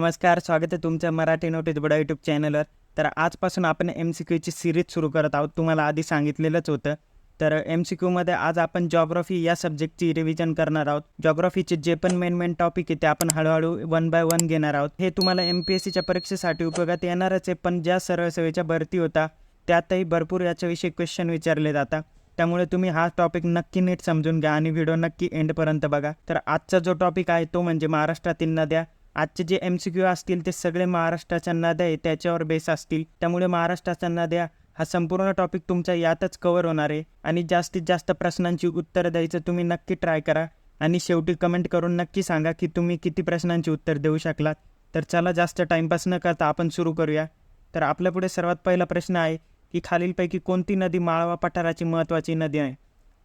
नमस्कार स्वागत आहे तुमच्या मराठी नोटीस बडा यूट्यूब चॅनलवर तर आजपासून आपण एम सी क्यूची सिरीज सुरू करत आहोत. तुम्हाला आधी सांगितलेलंच होतं. तर एम सी क्यूमध्ये आज आपण जॉग्रफी या सब्जेक्टची रिव्हिजन करणार आहोत. जॉग्रफीचे जे पण मेन मेन टॉपिक आहे ते आपण हळूहळू वन बाय वन घेणार आहोत. हे तुम्हाला एम पी एस सीच्या परीक्षेसाठी उपयोगात येणारच आहे पण ज्या सरळ सेवेच्या भरती होता त्यातही भरपूर याच्याविषयी क्वेश्चन विचारले जातात त्यामुळे तुम्ही हा टॉपिक नक्की नीट समजून घ्या आणि व्हिडिओ नक्की एंडपर्यंत बघा. तर आजचा जो टॉपिक आहे तो म्हणजे महाराष्ट्रातील नद्या. आजचे जे एम सी क्यू असतील ते सगळे महाराष्ट्राच्या नद्या आहे त्याच्यावर बेस असतील. त्यामुळे महाराष्ट्राच्या नद्या हा संपूर्ण टॉपिक तुमच्या यातच कवर होणार आहे. आणि जास्तीत जास्त प्रश्नांची उत्तरं द्यायचं तुम्ही नक्की ट्राय करा. आणि शेवटी कमेंट करून नक्की सांगा की तुम्ही किती प्रश्नांची उत्तर देऊ शकलात. तर चला जास्त टाईमपास न करता आपण सुरू करूया. तर आपल्यापुढे सर्वात पहिला प्रश्न आहे की खालीलपैकी कोणती नदी माळवा पठाराची महत्त्वाची नदी आहे?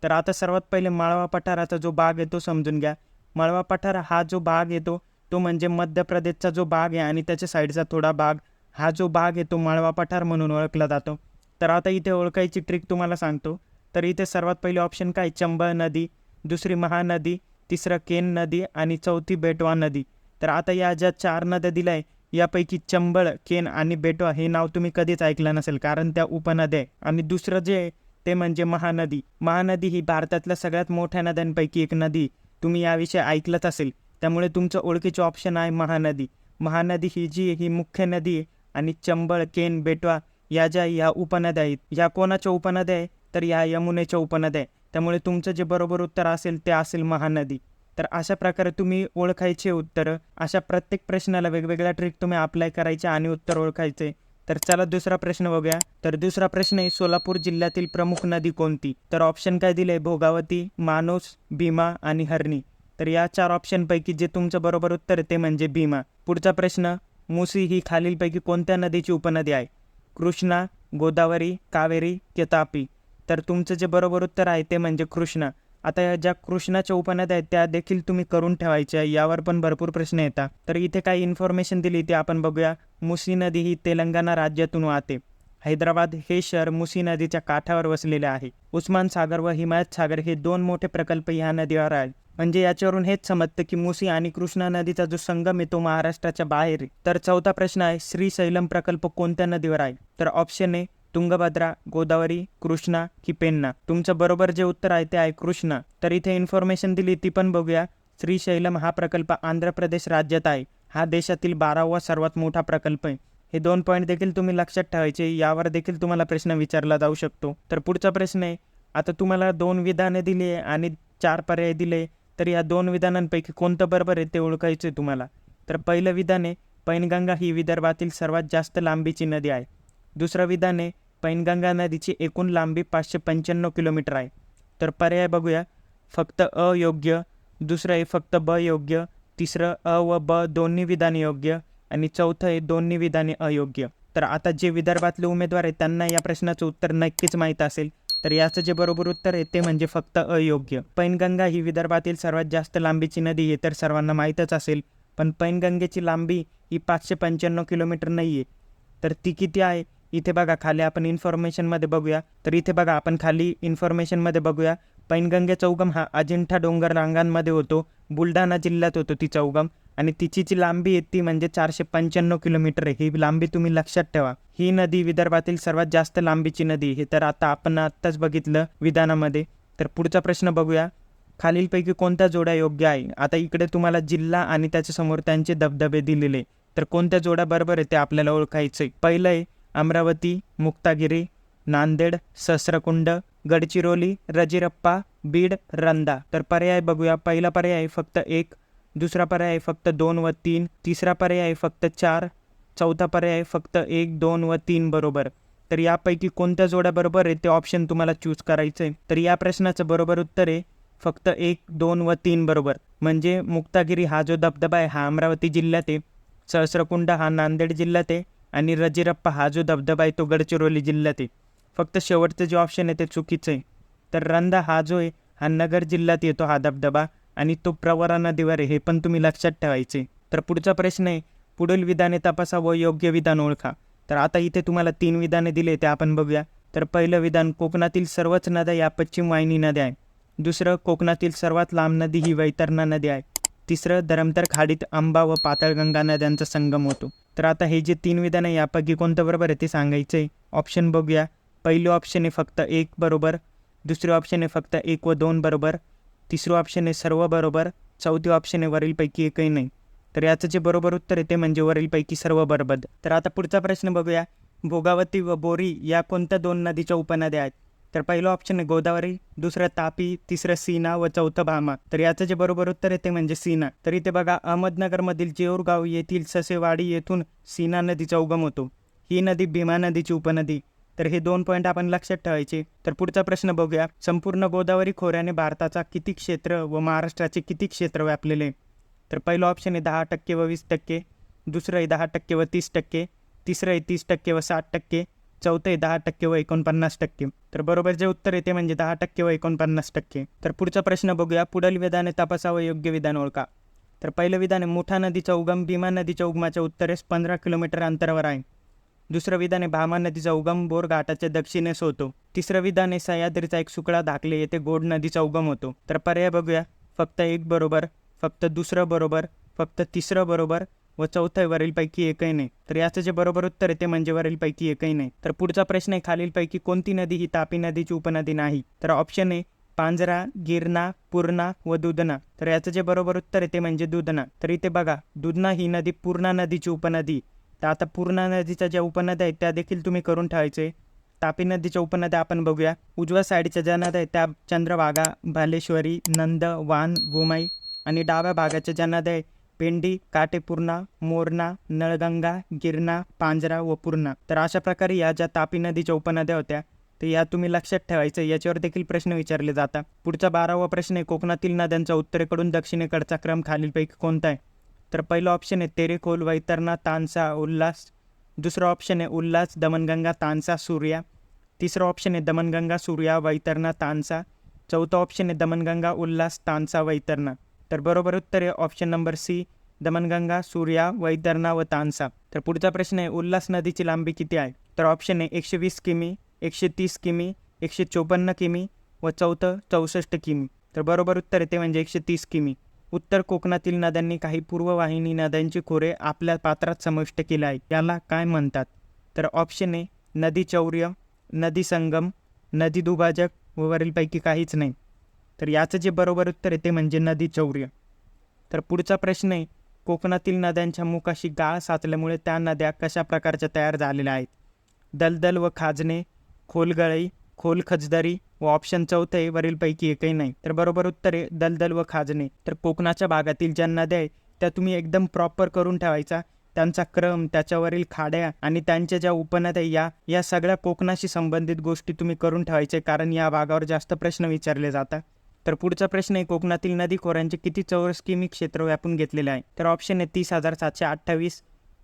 तर आता सर्वात पहिले माळवा पठाराचा जो भाग आहे तो समजून घ्या. माळवा पठार हा जो भाग येतो तो म्हणजे मध्य प्रदेशचा जो भाग आहे आणि त्याच्या साईडचा थोडा भाग हा जो भाग आहे तो माळवा पठार म्हणून ओळखला जातो. तर आता इथे ओळखायची ट्रिक तुम्हाला सांगतो. तर इथे सर्वात पहिले ऑप्शन काय? चंबळ नदी दुसरी महानदी तिसरं केन नदी आणि चौथी बेटवा नदी. तर आता या ज्या चार नद्या दिल्या आहे यापैकी चंबळ केन आणि बेटवा हे नाव तुम्ही कधीच ऐकलं नसेल कारण त्या उपनद्या आहे. आणि दुसरं जे आहे ते म्हणजे महानदी. महानदी ही भारतातल्या सगळ्यात मोठ्या नद्यांपैकी एक नदी तुम्ही याविषयी ऐकलंच असेल. त्यामुळे तुमचं ओळखीचे ऑप्शन आहे महानदी. महानदी ही जी ही मुख्य नदी आहे आणि चंबळ केन बेटवा या ज्या या उपनद्या आहेत या कोणाच्या उपनद्या आहे? तर या यमुनेच्या उपनद्या आहे. त्यामुळे तुमचं जे बरोबर उत्तर असेल ते असेल महानदी. तर अशा प्रकारे तुम्ही ओळखायचे उत्तरं अशा प्रत्येक प्रश्नाला वेगवेगळ्या ट्रिक तुम्ही अप्लाय करायचे आणि उत्तर ओळखायचे. तर चला दुसरा प्रश्न बघूया. तर दुसरा प्रश्न आहे सोलापूर जिल्ह्यातील प्रमुख नदी कोणती? तर ऑप्शन काय दिले भोगावती मानोस भीमा आणि हरणी. तर या चार ऑप्शनपैकी जे तुमचं बरोबर उत्तर आहे ते म्हणजे भीमा. पुढचा प्रश्न मुसी ही खालीलपैकी कोणत्या नदीची उपनदी आहे? कृष्णा गोदावरी कावेरी की तापी तर तुमचं जे बरोबर उत्तर आहे ते म्हणजे कृष्णा. आता या ज्या कृष्णाच्या उपनद्या आहेत त्या देखील तुम्ही करून ठेवायच्या यावर पण भरपूर प्रश्न येतात. तर इथे काही इन्फॉर्मेशन दिली ती आपण बघूया. मुसी नदी ही तेलंगणा राज्यातून वाहते. हैदराबाद हे शहर मुसी नदीच्या काठावर वसलेले आहे. उस्मान सागर व हिमायत सागर हे दोन मोठे प्रकल्प ह्या नदीवर आहेत. म्हणजे याच्यावरून हेच समजतं की मुसी आणि कृष्णा नदीचा जो संगम आहे तो महाराष्ट्राच्या बाहेर आहे. तर चौथा प्रश्न आहे श्रीशैलम प्रकल्प कोणत्या नदीवर आहे? तर ऑप्शन आहे तुंगभद्रा गोदावरी कृष्णा की पेन्ना. तुमचं बरोबर जे उत्तर आहे ते आहे कृष्णा. तर इथे इन्फॉर्मेशन दिली ती पण बघूया. श्रीशैलम हा प्रकल्प आंध्र प्रदेश राज्यात आहे. हा देशातील बारावा सर्वात मोठा प्रकल्प आहे. हे दोन पॉईंट देखील तुम्ही लक्षात ठेवायचे यावर देखील तुम्हाला प्रश्न विचारला जाऊ शकतो. तर पुढचा प्रश्न आहे आता तुम्हाला दोन विधाने दिली आहे आणि चार पर्याय दिले. तर या दोन विधानांपैकी कोणतं बरोबर आहे ते ओळखायचं आहे तुम्हाला. तर पहिलं विधान आहे पैनगंगा ही विदर्भातील सर्वात जास्त लांबीची नदी आहे. दुसरं विधान आहे पैनगंगा नदीची एकूण लांबी पाचशे पंच्याण्णव किलोमीटर आहे. तर पर्याय बघूया फक्त अयोग्य दुसरं आहे फक्त ब योग्य तिसरं अ व ब दोन्ही विधाने योग्य आणि चौथं आहे दोन्ही विधाने अयोग्य. तर आता जे विदर्भातले उमेदवार आहेत त्यांना या प्रश्नाचं उत्तर नक्कीच माहीत असेल. तर याचं जे बरोबर उत्तर आहे ते म्हणजे फक्त अयोग्य. पैनगंगा ही विदर्भातील सर्वात जास्त लांबीची नदी आहे तर सर्वांना माहीतच असेल. पण पैनगंगेची लांबी ही पाचशे पंच्याण्णव किलोमीटर नाही आहे तर ती किती आहे? इथे बघा खाली आपण इन्फॉर्मेशनमध्ये बघूया. तर इथे बघा आपण खाली इन्फॉर्मेशनमध्ये बघूया. पैनगंगेचा उगम हा अजिंठा डोंगर रांगांमध्ये होतो बुलढाणा जिल्ह्यात होतो तिचा उगम आणि तिची जी लांबी आहे ती म्हणजे चारशे पंच्याण्णव किलोमीटर आहे. ही लांबी तुम्ही लक्षात ठेवा. ही नदी विदर्भातील सर्वात जास्त लांबीची नदी हे तर आता आपण आत्ताच बघितलं विधानामध्ये. तर पुढचा प्रश्न बघूया. खालीलपैकी कोणत्या जोड्या योग्य आहे? आता इकडे तुम्हाला जिल्हा आणि त्याच्यासमोर त्यांचे धबधबे दिलेले तर कोणत्या जोड्या बरोबर आहे ते आपल्याला ओळखायचे पहिलं आहे अमरावती मुक्तागिरी नांदेड सहस्रकुंड गडचिरोली रजिरप्पा बीड रंदा. तर पर्याय बघूया. पहिला पर्याय आहे फक्त एक दुसरा पर्याय आहे फक्त दोन व तीन तिसरा पर्याय आहे फक्त चार चौथा पर्याय आहे फक्त एक दोन व तीन बरोबर. तर यापैकी कोणत्या जोड्या बरोबर आहे ते ऑप्शन तुम्हाला चूज करायचं आहे तर या प्रश्नाचं बरोबर उत्तर आहे फक्त एक दोन व तीन बरोबर. म्हणजे मुक्तागिरी हा जो धबधबा आहे हा अमरावती जिल्ह्यात आहे. सहस्रकुंड हा नांदेड जिल्ह्यात आहे. आणि रजिरप्पा हा जो धबधबा आहे तो गडचिरोली जिल्ह्यात आहे. फक्त शेवटचं जे ऑप्शन आहे ते चुकीचं आहे. तर रंधा हा जो आहे हा नगर जिल्ह्यात येतो हा धबधबा आणि तो प्रवरा नदीवर आहे हे पण तुम्ही लक्षात ठेवायचे. तर पुढचा प्रश्न आहे पुढील विधाने तपासा व योग्य विधान ओळखा. तर आता इथे तुम्हाला तीन विधाने दिले ते आपण बघूया. तर पहिलं विधान कोकणातील सर्वच नद्या या पश्चिम वाहिनी नद्या आहे दुसरं कोकणातील सर्वात लांब नदी ही वैतरणा नदी आहे. तिसरं धरमतर खाडीत आंबा व पाताळगंगा नद्यांचा संगम होतो. तर आता हे जे तीन विधान आहे यापैकी कोणतं बरोबर आहे ते सांगायचं आहे ऑप्शन बघूया. पहिलं ऑप्शन आहे फक्त एक बरोबर दुसरे ऑप्शन आहे फक्त एक व दोन बरोबर तिसरं ऑप्शन आहे सर्व बरोबर चौथी ऑप्शन आहे वरीलपैकी एकही नाही. तर याचं जे बरोबर उत्तर आहे ते म्हणजे वरीलपैकी सर्व बरोबर. तर आता पुढचा प्रश्न बघूया. भोगावती व बोरी या कोणत्या दोन नदीच्या उपनद्या आहेत? तर पहिलं ऑप्शन आहे गोदावरी दुसरं तापी तिसरं सीना व चौथं भामा. तर याचं जे बरोबर उत्तर आहे ते म्हणजे सीना. तर इथे बघा अहमदनगरमधील जेऊरगाव येथील ससेवाडी येथून सीना नदीचा उगम होतो. ही नदी भीमा नदीची उपनदी. तर हे दोन पॉईंट आपण लक्षात ठेवायचे. तर पुढचा प्रश्न बघूया. संपूर्ण गोदावरी खोऱ्याने भारताचा किती क्षेत्र व महाराष्ट्राचे किती क्षेत्र व्यापलेले? आहे? तर पहिलं ऑप्शन आहे दहा टक्के व वीस टक्के. दुसरं आहे दहा टक्के व तीस टक्के. तिसरं आहे तीस टक्के व साठ टक्के. चौथं आहे दहा टक्के व एकोणपन्नास टक्के. तर बरोबर जे उत्तर येते म्हणजे दहा टक्के व एकोणपन्नास टक्के. तर पुढचा प्रश्न बघूया. पुढील विधाने तपासा व योग्य विधान ओळखा. तर पहिलं विधान आहे मोठा नदीचा उगम भीमा नदीच्या उगमाच्या उत्तरेस पंधरा किलोमीटर अंतरावर आहे. दुसरं विधान आहे भामा नदीचा उगम बोर घाटाच्या दक्षिणेस होतो. तिसरं विधान आहे सह्याद्रीचा एक सुकळा दाखले येथे गोड नदीचा उगम होतो. तर पर्याय बघूया. फक्त एक बरोबर फक्त दुसरं बरोबर फक्त तिसरं बरोबर व चौथं वरीलपैकी एकही नाही. तर याचं जे बरोबर उत्तर आहे ते म्हणजे वरीलपैकी एकही नाही. तर पुढचा प्रश्न आहे खालीलपैकी कोणती नदी ही तापी नदीची उपनदी नाही? तर ऑप्शन आहे पांजरा गिरणा पूर्णा व दुधना. तर याचं जे बरोबर उत्तर आहे ते म्हणजे दुधना. तर इथे बघा दुधना ही नदी पूर्णा नदीची उपनदी. तर आता पूर्णा नदीच्या ज्या उपनद्या आहेत त्या देखील तुम्ही करून ठेवायचे. तापी नदीच्या उपनद्या आपण बघूया. उजव्या साईडच्या ज्या नद्या आहेत त्या चंद्रभागा भालेश्वरी नंद वान गोमाई आणि डाव्या भागाच्या ज्या नद्या आहेत पेंडी काटेपूर्णा मोरणा नळगंगा गिरणा पांजरा व पूर्णा. तर अशा प्रकारे या ज्या तापी नदीच्या उपनद्या होत्या तर या तुम्ही लक्षात ठेवायचं याच्यावर देखील प्रश्न विचारले जातात. पुढचा बारावा प्रश्न आहे कोकणातील नद्यांचा उत्तरेकडून दक्षिणेकडचा क्रम खालीलपैकी कोणता आहे? तर पहिलं ऑप्शन आहे तेरेखोल वैतरणा तानसा उल्हास. दुसरं ऑप्शन आहे उल्हास दमनगंगा तानसा सूर्या. तिसरं ऑप्शन आहे दमनगंगा सूर्या वैतरणा तानसा. चौथं ऑप्शन आहे दमनगंगा उल्हास तानसा वैतरणा. तर बरोबर उत्तर आहे option number C Damanganga Surya Vaitarna व तानसा. तर पुढचा प्रश्न आहे उल्हास नदीची लांबी किती आहे? तर ऑप्शन आहे एकशे वीस किमी एकशे तीस किमी एकशे चोपन्न किमी व चौथं चौसष्ट किमी. तर बरोबर उत्तर आहे ते म्हणजे एकशे तीस किमी. उत्तर कोकणातील नद्यांनी काही पूर्ववाहिनी नद्यांची खोरे आपल्या पात्रात समाविष्ट केले आहे याला काय म्हणतात? तर ऑप्शन ए नदी चौर्य नदी संगम नदी दुभाजक व वरीलपैकी काहीच नाही. तर याचं जे बरोबर उत्तर आहे ते म्हणजे नदी चौर्य. तर पुढचा प्रश्न आहे कोकणातील नद्यांच्या मुखाशी गाळ साचल्यामुळे त्या नद्या कशा प्रकारच्या तयार झालेल्या आहेत? दलदल व खाजणे खोलगळई खोल खचदरी व ऑप्शन चौथे आहे वरीलपैकी एकही नाही. तर बरोबर उत्तरे दलदल व खाजणे. तर कोकणाच्या भागातील ज्या नद्या आहेत त्या तुम्ही एकदम प्रॉपर करून ठेवायचा. त्यांचा क्रम त्याच्यावरील खाड्या आणि त्यांच्या ज्या उपनद्या या या सगळ्या कोकणाशी संबंधित गोष्टी तुम्ही करून ठेवायचे कारण या भागावर जास्त प्रश्न विचारले जातात. तर पुढचा प्रश्न आहे कोकणातील नदी खोऱ्यांचे किती चौरस किमी क्षेत्र व्यापून घेतलेले आहे? तर ऑप्शन आहे तीस हजार सातशे अठ्ठावीस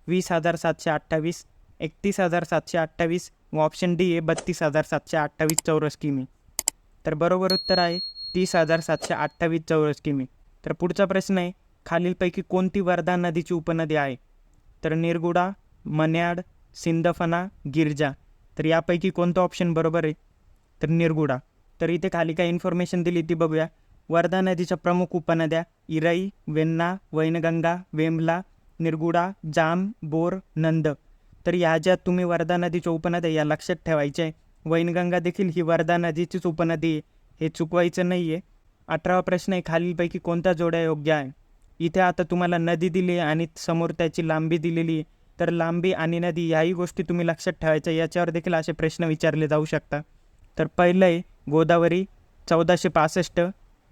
वीस हजार सातशे अठ्ठावीस एकतीस हजार सातशे अठ्ठावीस व ऑप्शन डी आहे बत्तीस हजार सातशे अठ्ठावीस चौरस किमी तर बरोबर उत्तर आहे तीस हजार सातशे अठ्ठावीस चौरस किमी तर पुढचा प्रश्न आहे खालीलपैकी कोणती वर्धा नदीची उपनदी आहे? तर निरगुडा मन्याड सिंदफना गिरजा. तर यापैकी कोणतं ऑप्शन बरोबर आहे? तर निरगुडा. तर इथे खाली काय इन्फॉर्मेशन दिली ती बघूया. वर्धा नदीच्या प्रमुख उपनद्या इराई वेन्ना वैनगंगा वेमला निरगुडा जाम बोर नंद. तर या ज्या तुम्ही वर्धा नदीच्या उपनद्या या लक्षात ठेवायच्या आहे. वैनगंगा देखील ही वर्धा नदीचीच उपनदी आहे. हे चुकवायचं नाही आहे अठरावा प्रश्न आहे खालीलपैकी कोणता जोड्या योग्य आहे? इथे आता तुम्हाला नदी दिली आहे आणि समोर त्याची लांबी दिलेली आहे. तर लांबी आणि नदी याही गोष्टी तुम्ही लक्षात ठेवायच्या याच्यावर देखील असे प्रश्न विचारले जाऊ शकतात. तर पहिलं आहे गोदावरी चौदाशे पासष्ट.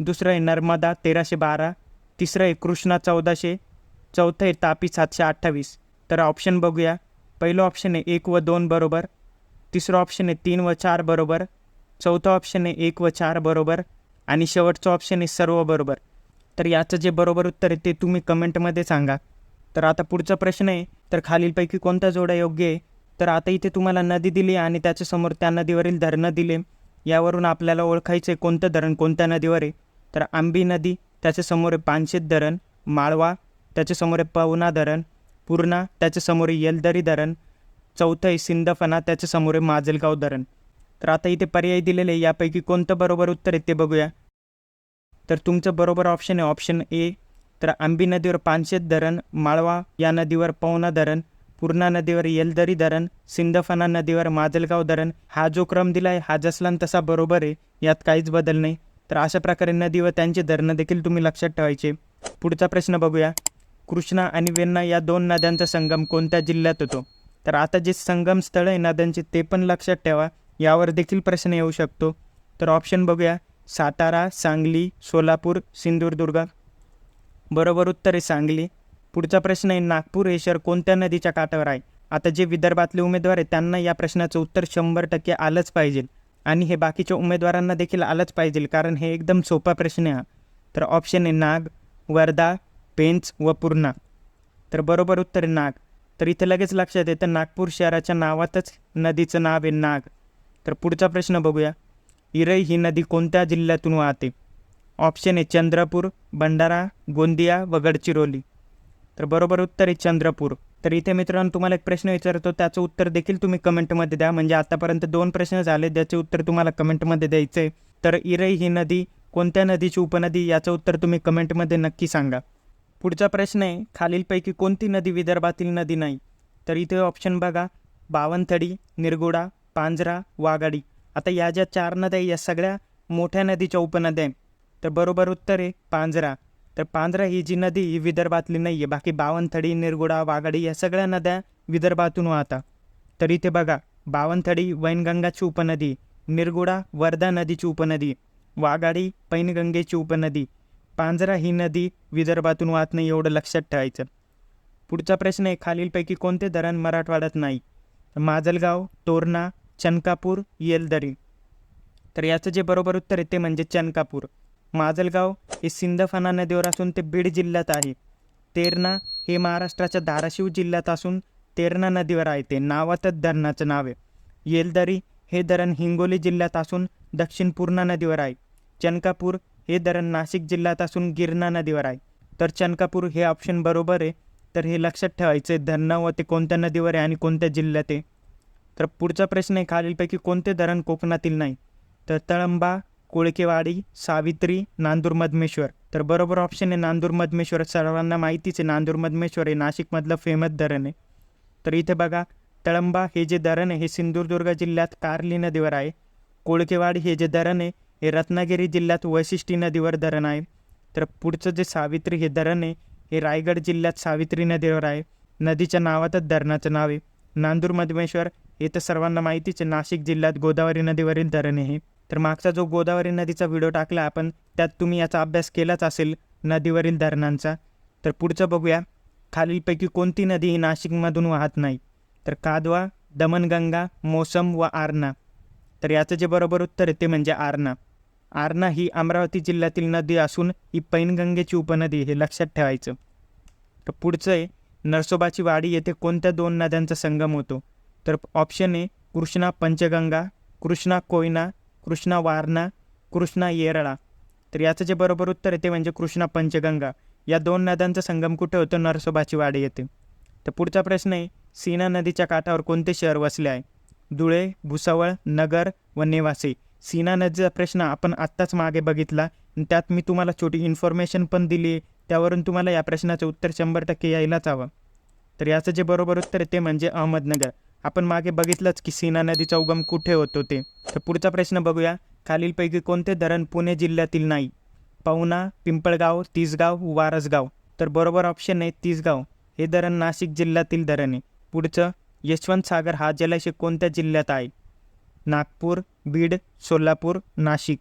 दुसरं आहे नर्मदा तेराशे बारा. तिसरं आहे कृष्णा चौदाशे. चौथं आहे तापी सातशे अठ्ठावीस. तर ऑप्शन बघूया. पहिलं ऑप्शन आहे एक व दोन बरोबर. तिसरं ऑप्शन आहे तीन व चार बरोबर. चौथं ऑप्शन आहे एक व चार बरोबर. आणि शेवटचं ऑप्शन आहे सर्व बरोबर. तर याचं जे बरोबर उत्तर आहे ते तुम्ही कमेंटमध्ये सांगा. तर आता पुढचा प्रश्न आहे तर खालीलपैकी कोणता जोडा योग्य आहे? तर आता इथे तुम्हाला नदी दिली आणि त्याच्यासमोर त्या नदीवरील धरणं दिले. यावरून आपल्याला ओळखायचं आहे कोणतं धरण कोणत्या नदीवर आहे. तर आंबी नदी त्याच्यासमोर आहे पानशेत धरण माळवा त्याच्यासमोर आहे पवना धरण पूर्णा त्याच्यासमोर आहे येलदरी धरण चौथं आहे सिंदफना त्याच्यासमोर आहे माजलगाव धरण. तर आता इथे पर्याय दिलेले आहे. यापैकी कोणतं बरोबर उत्तर आहे ते बघूया. तर तुमचं बरोबर ऑप्शन आहे. ऑप्शन ए तर आंबी नदीवर पानशेत धरण माळवा या नदीवर पवना धरण पूर्णा नदीवर येलदरी धरण सिंदफणा नदीवर माजलगाव धरण. हा जो क्रम दिला आहे हा जसला तसा बरोबर आहे. यात काहीच बदल नाही. तर अशा प्रकारे नदी व त्यांचे धरणं देखील तुम्ही लक्षात ठेवायचे. पुढचा प्रश्न बघूया. कृष्णा आणि वेण्णा या दोन नद्यांचा संगम कोणत्या जिल्ह्यात होतो? तर आता जे संगम स्थळ आहे नद्यांचे ते पण लक्षात ठेवा. यावर देखील प्रश्न येऊ शकतो. तर ऑप्शन बघूया. सातारा सांगली सोलापूर सिंधुदुर्ग. बरोबर उत्तर आहे सांगली. पुढचा प्रश्न आहे नागपूर हे शहर कोणत्या नदीच्या काठावर आहे? आता जे विदर्भातले उमेदवार आहेत त्यांना या प्रश्नाचं उत्तर शंभर टक्के आलंच पाहिजे. आणि हे बाकीच्या उमेदवारांना देखील आलंच पाहिजे कारण हे एकदम सोपा प्रश्न आहे हा. तर ऑप्शन आहे नाग वर्धा पेंच व पूर्णा. तर बरोबर उत्तर आहे नाग. तर इथे लगेच लक्षात येतं नागपूर शहराच्या नावातच नदीचं नाव आहे नाग. तर पुढचा प्रश्न बघूया. इरई ही नदी कोणत्या जिल्ह्यातून वाहते? ऑप्शन आहे चंद्रपूर भंडारा गोंदिया व गडचिरोली. तर बरोबर उत्तर आहे चंद्रपूर. तर इथे मित्रांनो तुम्हाला एक प्रश्न विचारतो त्याचं उत्तर देखील तुम्ही कमेंटमध्ये द्या. म्हणजे आतापर्यंत दोन प्रश्न झाले त्याचे उत्तर तुम्हाला कमेंटमध्ये द्यायचं आहे तर इरई ही नदी कोणत्या नदीची उपनदी याचं उत्तर तुम्ही कमेंटमध्ये नक्की सांगा. पुढचा प्रश्न आहे खालीलपैकी कोणती नदी विदर्भातील नदी नाही? तर इथे ऑप्शन बघा बावनथडी निरगुडा पांजरा वाघाडी आता या ज्या चार नद्या या सगळ्या मोठ्या नदीच्या उपनद्या आहेत. तर बरोबर उत्तर आहे पांजरा. तर पांजरा ही जी नदी ही विदर्भातली नाही आहे बाकी बावनथडी निरगुडा वाघाडी या सगळ्या नद्या विदर्भातून वाहतात तर इथे बघा बावनथडी वैनगंगाची उपनदी निरगुडा वर्धा नदीची उपनदी वाघाडी पैनगंगेची उपनदी पांजरा ही नदी विदर्भातून वाहत नाही एवढं लक्षात ठेवायचं. पुढचा प्रश्न आहे खालीलपैकी कोणते धरण मराठवाड्यात नाही? माजलगाव तोरणा चनकापूर येलदरी. तर याचं जे बरोबर उत्तर आहे ते म्हणजे चनकापूर. माजलगाव हे सिंदफणा नदीवर असून ते बीड जिल्ह्यात आहे. तेरणा हे महाराष्ट्राच्या धाराशिव जिल्ह्यात असून तेरणा नदीवर आहे ते नावातच धरणाचं नाव आहे. येलदरी हे धरण हिंगोली जिल्ह्यात असून दक्षिण पूर्णा नदीवर आहे. चनकापूर हे धरण नाशिक जिल्ह्यात असून गिरणा नदीवर आहे. तर चनकापूर हे ऑप्शन बरोबर आहे. तर हे लक्षात ठेवायचं आहे धरणं व ते कोणत्या नदीवर आहे आणि कोणत्या जिल्ह्यात आहे? तर पुढचा प्रश्न आहे खालीलपैकी कोणते धरण कोकणातील नाही? तर तळंबा कोळकेवाडी सावित्री नांदूर मधमेश्वर. तर बरोबर ऑप्शन आहे नांदूर मधमेश्वर. सर्वांना माहितीच आहे नांदूर मधमेश्वर हे नाशिकमधलं फेमस धरण आहे. तर इथे बघा तळंबा हे जे धरण आहे हे सिंधुदुर्ग जिल्ह्यात कार्ली नदीवर आहे. कोळकेवाडी हे जे धरण आहे हे रत्नागिरी जिल्ह्यात वशिष्ठी नदीवर धरण आहे. तर पुढचं जे सावित्री हे धरण आहे हे रायगड जिल्ह्यात सावित्री नदीवर आहे. नदीच्या नावातच धरणाचं नाव आहे. नांदूर मधमेश्वर हे तर सर्वांना माहितीच आहे नाशिक जिल्ह्यात गोदावरी नदीवरील धरण आहे तर मागचा जो गोदावरी नदीचा व्हिडिओ टाकला आपण त्यात तुम्ही याचा अभ्यास केलाच असेल नदीवरील धरणांचा. तर पुढचं बघूया खालीलपैकी कोणती नदी ही नाशिकमधून वाहत नाही? तर कादवा दमनगंगा मोसम व आरणा. तर याचं जे बरोबर उत्तर आहे ते म्हणजे आरणा. आरणा ही अमरावती जिल्ह्यातील नदी असून ही पैनगंगेची उपनदी हे लक्षात ठेवायचं. तर पुढचं आहे नरसोबाची वाडी येथे कोणत्या दोन नद्यांचा संगम होतो? तर ऑप्शन ए कृष्णा पंचगंगा कृष्णा कोयना कृष्णा वारणा कृष्णा येरळा. तर याचं जे बरोबर उत्तर आहे ते म्हणजे कृष्णा पंचगंगा. या दोन नद्यांचा संगम कुठे होतो? नरसोबाची वाडी येथे. तर पुढचा प्रश्न आहे सीना नदीच्या काठावर कोणते शहर वसले आहे? धुळे भुसावळ नगर व नेवासे. सीना नदीचा प्रश्न आपण आत्ताच मागे बघितला आणि त्यात मी तुम्हाला छोटी इन्फॉर्मेशन पण दिली त्यावरून तुम्हाला या प्रश्नाचं उत्तर शंभर टक्के यायलाच हवं. तर याचं जे बरोबर उत्तर आहे ते म्हणजे अहमदनगर. आपण मागे बघितलंच की सीना नदीचा उगम कुठे होतो ते तर पुढचा प्रश्न बघूया. खालीलपैकी कोणते धरण पुणे जिल्ह्यातील नाही? पवना पिंपळगाव तिसगाव वारसगाव. तर बरोबर ऑप्शन आहे तिसगाव. हे धरण नाशिक जिल्ह्यातील धरण आहे. पुढचं यशवंत सागर हा जलाशय कोणत्या जिल्ह्यात आहे? नागपूर बीड सोलापूर नाशिक.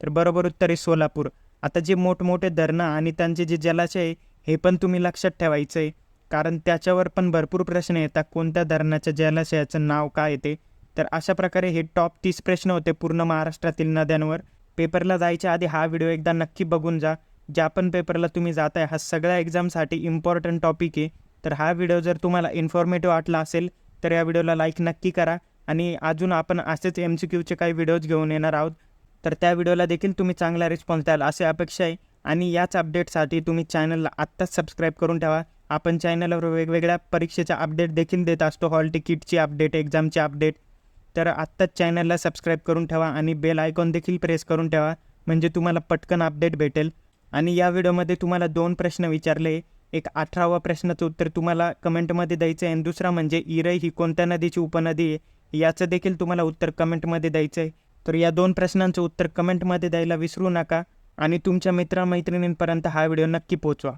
तर बरोबर उत्तर आहे सोलापूर. आता जे मोठमोठे धरणं आणि त्यांचे जे जलाशय आहे हे पण तुम्ही लक्षात ठेवायचं आहे. कारण त्याच्यावर पण भरपूर प्रश्न येतात कोणत्या धरणाच्या जलाशयाचं नाव काय येते तर अशा प्रकारे हे टॉप तीस प्रश्न होते पूर्ण महाराष्ट्रातील नद्यांवर. पेपरला जायच्या आधी हा व्हिडिओ एकदा नक्की बघून जा. ज्या पण पेपरला तुम्ही जात आहे हा सगळ्या एक्झामसाठी इम्पॉर्टंट टॉपिक आहे. तर हा व्हिडिओ जर तुम्हाला इन्फॉर्मेटिव्ह वाटला असेल तर या व्हिडिओला लाईक नक्की करा. आणि अजून आपण असेच एम सी क्यूचे काही व्हिडिओज घेऊन येणार आहोत. तर त्या व्हिडिओला देखील तुम्ही चांगला रिस्पॉन्स द्याल अशी अपेक्षा आहे. आणि याच अपडेटसाठी तुम्ही चॅनलला आत्ताच सबस्क्राईब करून ठेवा. आपण चॅनलवर वेगवेगळ्या परीक्षेचा अपडेट देखील देत असतो. हॉल तिकीटची अपडेट एक्झामची अपडेट तर आत्ताच चॅनलला सबस्क्राईब करून ठेवा आणि बेल आयकॉन देखील प्रेस करून ठेवा. म्हणजे तुम्हाला पटकन अपडेट भेटेल. आणि या व्हिडिओमध्ये तुम्हाला दोन प्रश्न विचारले. एक अठरावा प्रश्नाचं उत्तर तुम्हाला कमेंटमध्ये द्यायचं आहे. आणि दुसरा म्हणजे इरई ही कोणत्या नदीची उपनदी आहे? याचं देखील तुम्हाला उत्तर कमेंटमध्ये द्यायचं आहे तर या दोन प्रश्नांचं उत्तर कमेंटमध्ये द्यायला विसरू नका आणि तुमच्या मित्रमैत्रिणींपर्यंत हा व्हिडिओ नक्की पोचवा